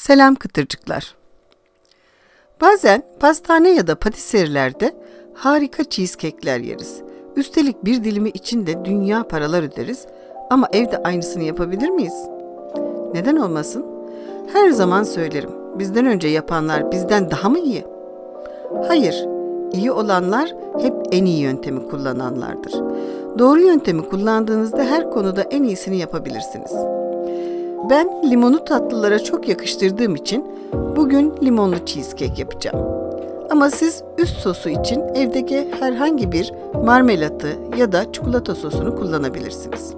Selam kıtırcıklar. Bazen pastane ya da patiserilerde harika cheesecake'ler yeriz. Üstelik bir dilimi için de dünya paralar öderiz ama evde aynısını yapabilir miyiz? Neden olmasın? Her zaman söylerim. Bizden önce yapanlar bizden daha mı iyi? Hayır, iyi olanlar hep en iyi yöntemi kullananlardır. Doğru yöntemi kullandığınızda her konuda en iyisini yapabilirsiniz. Ben limonu tatlılara çok yakıştırdığım için bugün limonlu cheesecake yapacağım. Ama siz üst sosu için evdeki herhangi bir marmelatı ya da çikolata sosunu kullanabilirsiniz.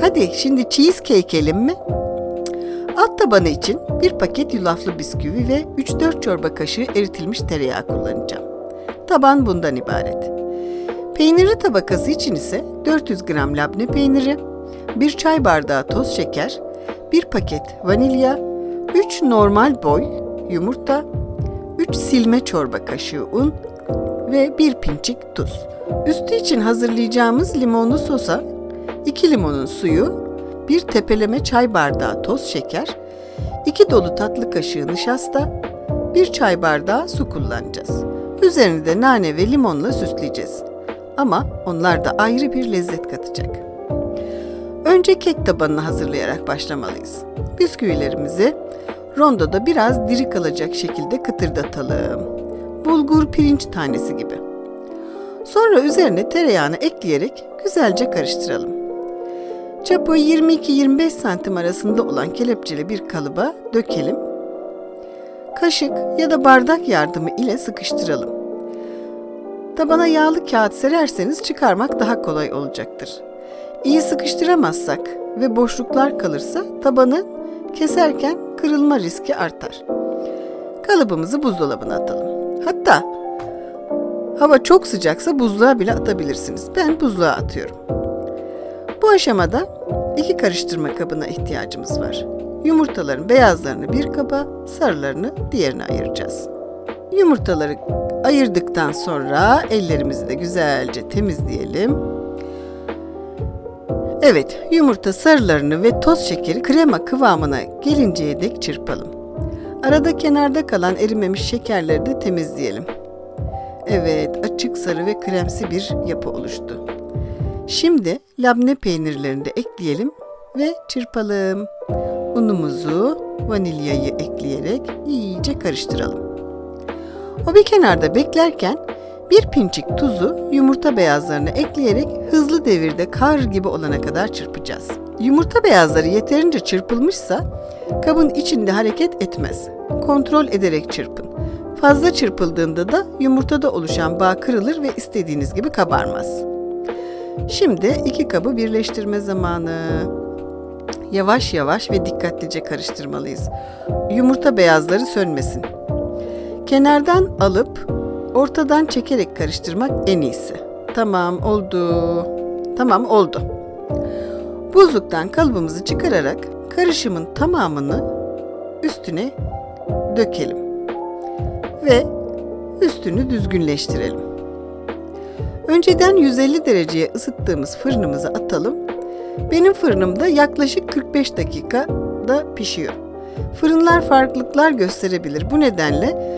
Hadi şimdi cheesecake'elim mi? Alt tabanı için bir paket yulaflı bisküvi ve 3-4 çorba kaşığı eritilmiş tereyağı kullanacağım. Taban bundan ibaret. Peynirli tabakası için ise 400 gram labne peyniri, 1 çay bardağı toz şeker, 1 paket vanilya, 3 normal boy yumurta, 3 silme çorba kaşığı un ve 1 pinçik tuz. Üstü için hazırlayacağımız limonlu sosa 2 limonun suyu, 1 tepeleme çay bardağı toz şeker, 2 dolu tatlı kaşığı nişasta, 1 çay bardağı su kullanacağız. Üzerini de nane ve limonla süsleyeceğiz. Ama onlar da ayrı bir lezzet katacak. Önce kek tabanını hazırlayarak başlamalıyız. Bisküvilerimizi rondoda biraz diri kalacak şekilde kıtırdatalım. Bulgur pirinç tanesi gibi. Sonra üzerine tereyağını ekleyerek güzelce karıştıralım. Çapı 22-25 santim arasında olan kelepçeli bir kalıba dökelim. Kaşık ya da bardak yardımı ile sıkıştıralım. Tabana yağlı kağıt sererseniz çıkarmak daha kolay olacaktır. İyi sıkıştıramazsak ve boşluklar kalırsa tabanı keserken kırılma riski artar. Kalıbımızı buzdolabına atalım. Hatta hava çok sıcaksa buzluğa bile atabilirsiniz. Ben buzluğa atıyorum. Bu aşamada iki karıştırma kabına ihtiyacımız var. Yumurtaların beyazlarını bir kaba, sarılarını diğerine ayıracağız. Yumurtaları ayırdıktan sonra ellerimizi de güzelce temizleyelim. Evet, yumurta sarılarını ve toz şekeri krema kıvamına gelinceye dek çırpalım. Arada kenarda kalan erimemiş şekerleri de temizleyelim. Evet, açık sarı ve kremsi bir yapı oluştu. Şimdi labne peynirlerini de ekleyelim ve çırpalım. Unumuzu, vanilyayı ekleyerek iyice karıştıralım. O bir kenarda beklerken bir pinçik tuzu yumurta beyazlarına ekleyerek hızlı devirde kar gibi olana kadar çırpacağız. Yumurta beyazları yeterince çırpılmışsa kabın içinde hareket etmez. Kontrol ederek çırpın. Fazla çırpıldığında da yumurtada oluşan bağ kırılır ve istediğiniz gibi kabarmaz. Şimdi iki kabı birleştirme zamanı. Yavaş yavaş ve dikkatlice karıştırmalıyız. Yumurta beyazları sönmesin. Kenardan alıp ortadan çekerek karıştırmak en iyisi. Tamam oldu. Tamam oldu. Buzluktan kalıbımızı çıkararak karışımın tamamını üstüne dökelim. Ve üstünü düzgünleştirelim. Önceden 150 dereceye ısıttığımız fırınımıza atalım. Benim fırınımda yaklaşık 45 dakikada pişiyor. Fırınlar farklılıklar gösterebilir. Bu nedenle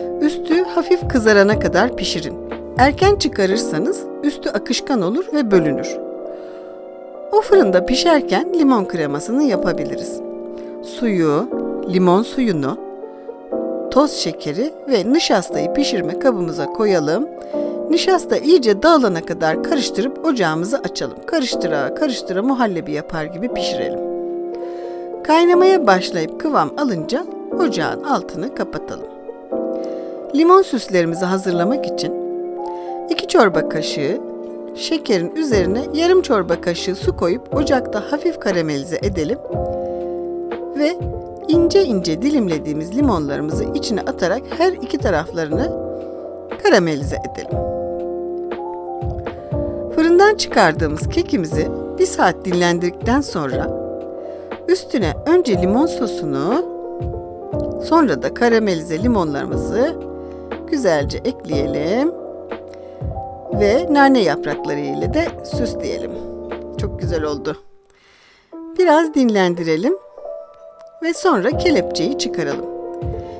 hafif kızarana kadar pişirin. Erken çıkarırsanız üstü akışkan olur ve bölünür. O fırında pişerken limon kremasını yapabiliriz. Suyu, limon suyunu, toz şekeri ve nişastayı pişirme kabımıza koyalım. Nişasta iyice dağılana kadar karıştırıp ocağımızı açalım. Karıştıra karıştıra muhallebi yapar gibi pişirelim. Kaynamaya başlayıp kıvam alınca ocağın altını kapatalım. Limon süslerimizi hazırlamak için 2 çorba kaşığı şekerin üzerine yarım çorba kaşığı su koyup ocakta hafif karamelize edelim ve ince ince dilimlediğimiz limonlarımızı içine atarak her iki taraflarını karamelize edelim. Fırından çıkardığımız kekimizi bir saat dinlendirdikten sonra üstüne önce limon sosunu sonra da karamelize limonlarımızı güzelce ekleyelim ve nane yaprakları ile de süsleyelim. Çok güzel oldu. Biraz dinlendirelim ve sonra kelepçeyi çıkaralım.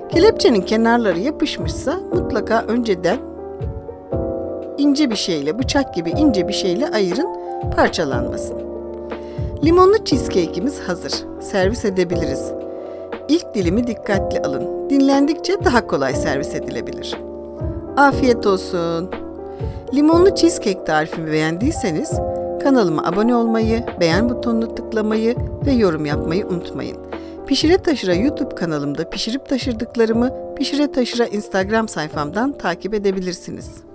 Kelepçenin kenarları yapışmışsa mutlaka önceden ince bir şeyle, bıçak gibi ince bir şeyle ayırın parçalanmasın. Limonlu cheesecake'imiz hazır. Servis edebiliriz. İlk dilimi dikkatli alın. Dinlendikçe daha kolay servis edilebilir. Afiyet olsun. Limonlu cheesecake tarifimi beğendiyseniz kanalıma abone olmayı, beğen butonunu tıklamayı ve yorum yapmayı unutmayın. Pişire Taşıra YouTube kanalımda pişirip taşırdıklarımı Pişire Taşıra Instagram sayfamdan takip edebilirsiniz.